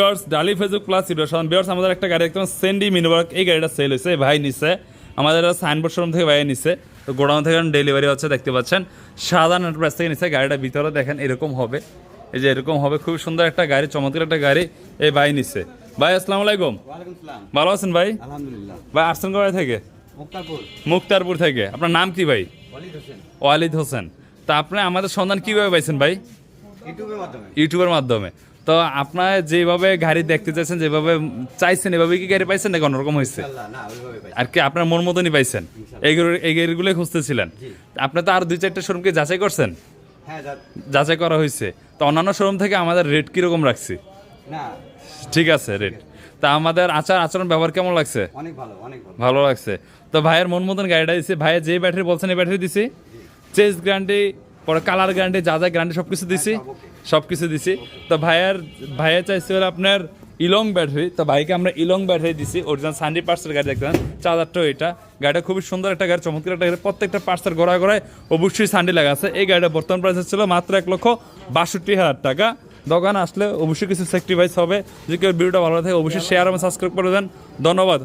বিয়ার্স ডালি Facebook plus situation বিয়ার্স আমাদের একটা গাড়ি একদম সেন্ডি মিনিবার্ক এই গাড়িটা সেল হয়েছে। ভাই নিচ্ছে আমাদের সাইনবোর্ড শোরুম থেকে ভাই নিচ্ছে তো গোডাউন থেকে ডেলিভারি হচ্ছে দেখতে পাচ্ছেন। সাধারণ প্রাইস থেকে নিচ্ছে গাড়িটা ভিতরে দেখেন এরকম হবে। এই যে এরকম হবে খুব সুন্দর একটা গাড়ি চমৎকার একটা গাড়ি এই ভাই নিচ্ছে ভাই আসসালামু আলাইকুম। ভালো আছেন ভাই? আলহামদুলিল্লাহ। ভাই আসছেন কোথায় থেকে? মুক্তারপুর। মুক্তারপুর থেকে। আপনার নাম কি ভাই? ওয়ালিদ হোসেন। তা আপনি আমাদের সন্ধান কীভাবে পাইছেন ভাই? ইউটিউবের মাধ্যমে। ইউটিউবের মাধ্যমে। তো আপনার যেভাবে গাড়ি দেখতে চাইছেন যেভাবে চাইছেন এভাবে কি গাড়ি পাইছেন নাকি অন্যরকম হয়েছে আর কি আপনার মন মতনই পাইছেন? এইগুলো এই গাড়িগুলোই খুঁজতেছিলেন। আপনি তো আর দুই চারটে শোরুমকে যাচাই করছেন? হ্যাঁ যাচাই করা হয়েছে তো অন্যান্য শোরুম থেকে আমাদের রেট কীরকম রাখছি? ঠিক আছে রেট তা আমাদের আচার আচরণ ব্যবহার কেমন লাগছে? অনেক ভালো অনেক ভালো। ভালো লাগছে। তো ভাইয়ের মন মতন গাড়িটা দিছি। ভাইয়ের যে ব্যাটারি বলছেন এই ব্যাটারি দিছি। চেস গ্যারান্টি পরে কালার গ্যারান্টি যা যা গ্যারান্টি সব কিছু দিছি সব কিছু দিছি। তো ভাইয়ার ভাইয়ের চাইছে হলো আপনার ইলং ব্যাটারি। তো ভাইকে আমরা ইলং ব্যাটারি দিছি। অরিজিনাল সানডি পার্সের গাড়ি দেখতে চার্জারটাও এটা। গাড়িটা খুবই সুন্দর একটা গাড়ি, চমৎকার একটা গাড়ি। প্রত্যেকটা পার্সের গোড়ায় গোড়ায় অবশ্যই সানডি লাগা আছে। এই গাড়িটা বর্তমান প্রাইস ছিল মাত্র এক লক্ষ বাষট্টি হাজার টাকা। দোকান আসলে অবশ্যই কিছু স্যাক্রিফাইস হবে। যদি কেউ ভিডিওটা ভালো থাকে অবশ্যই শেয়ার এবং সাবস্ক্রাইব করে দেন ধন্যবাদ।